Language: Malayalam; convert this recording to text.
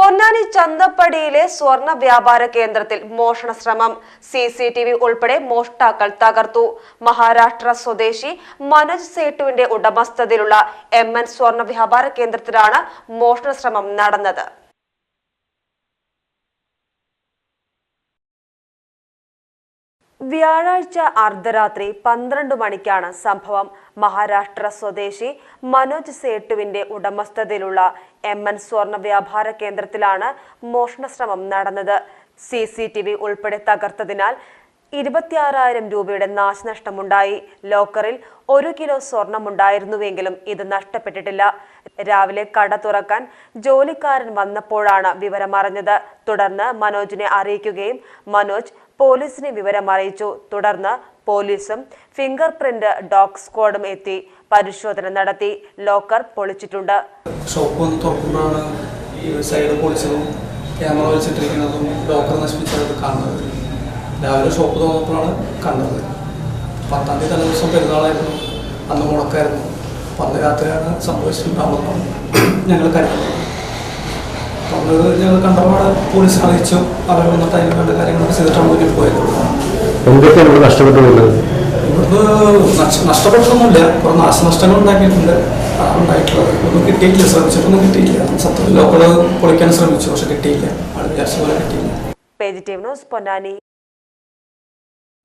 പൊന്നാനി ചന്തപ്പടിയിലെ സ്വർണ വ്യാപാര കേന്ദ്രത്തിൽ മോഷണ ശ്രമം. സി സി ടി വി ഉൾപ്പെടെ മോഷ്ടാക്കൾ തകർത്തു. മഹാരാഷ്ട്ര സ്വദേശി മനോജ് സേട്ടുവിന്റെ ഉടമസ്ഥതയിലുള്ള എം എൻ സ്വർണ വ്യാപാര കേന്ദ്രത്തിലാണ് മോഷണ ശ്രമം നടന്നത്. വ്യാഴാഴ്ച അർദ്ധരാത്രി പന്ത്രണ്ട് മണിക്കാണ് സംഭവം. മഹാരാഷ്ട്ര സ്വദേശി മനോജ് സേട്ടുവിന്റെ ഉടമസ്ഥതയിലുള്ള എം എൻ സ്വർണ വ്യാപാര കേന്ദ്രത്തിലാണ് മോഷണശ്രമം നടന്നത്. സി സി ടി വി ഉൾപ്പെടെ തകർത്തതിനാൽ ഇരുപത്തിയാറായിരം രൂപയുടെ നാശനഷ്ടമുണ്ടായി. ലോക്കറിൽ ഒരു കിലോ സ്വർണമുണ്ടായിരുന്നുവെങ്കിലും ഇത് നഷ്ടപ്പെട്ടിട്ടില്ല. രാവിലെ കട തുറക്കാൻ ജോലിക്കാരൻ വന്നപ്പോഴാണ് വിവരമറിഞ്ഞത് തുടർന്ന് മനോജിനെ അറിയിക്കുകയും മനോജ് പോലീസിനെ വിവരമറിയിച്ചു തുടർന്ന് പോലീസും ഫിംഗർ പ്രിന്റ് ഡോഗ് സ്ക്വാഡും എത്തി പരിശോധന നടത്തി. ലോക്കർ പൊളിച്ചിട്ടുണ്ട്. പോലീസും ക്യാമറ വെച്ചിട്ടിരിക്കുന്നതും ലോക്കർ നശിപ്പിച്ചത് കാണുന്നത്. രാവിലെ ഷോപ്പ് തുറന്നപ്പോഴാണ് കണ്ടത്. പത്താം തീയതി തലേ ദിവസം പെരുന്നാളായിരുന്നു. അന്ന് മുടക്കായിരുന്നു. അപ്പം അന്ന് രാത്രിയാണ് സംഭവിച്ചിട്ടുണ്ടാവുന്നത് ഞങ്ങൾ കരുതുന്നത് അപ്പം അത് ഞങ്ങൾ കണ്ടപാട് പോലീസിനെ അറിയിച്ചു. അവർ വന്നിട്ട് അതിന് വേണ്ട കാര്യങ്ങളൊക്കെ ചെയ്തിട്ടാണ് മുന്നിൽ പോയത്. എന്തൊക്കെയാണ് നഷ്ടപ്പെട്ടുള്ളത്? ഇവിടുന്ന് നഷ്ട- നഷ്ടപ്പെട്ടൊന്നുമില്ല. കുറേ നാശനഷ്ടങ്ങൾ ഉണ്ടാക്കിയിട്ടുണ്ട്. ഉണ്ടായിട്ടുള്ളത്. ഒന്നും കിട്ടിയിട്ടില്ല. ശ്രമിച്ചിട്ടൊന്നും കിട്ടിയില്ല സത്യം ലോക്കൽ പൊളിക്കാൻ ശ്രമിച്ചു. പക്ഷെ കിട്ടിയില്ല. ആൾ വിചാരിച്ച പോലെ കിട്ടിയില്ല. Page team news Ponnani.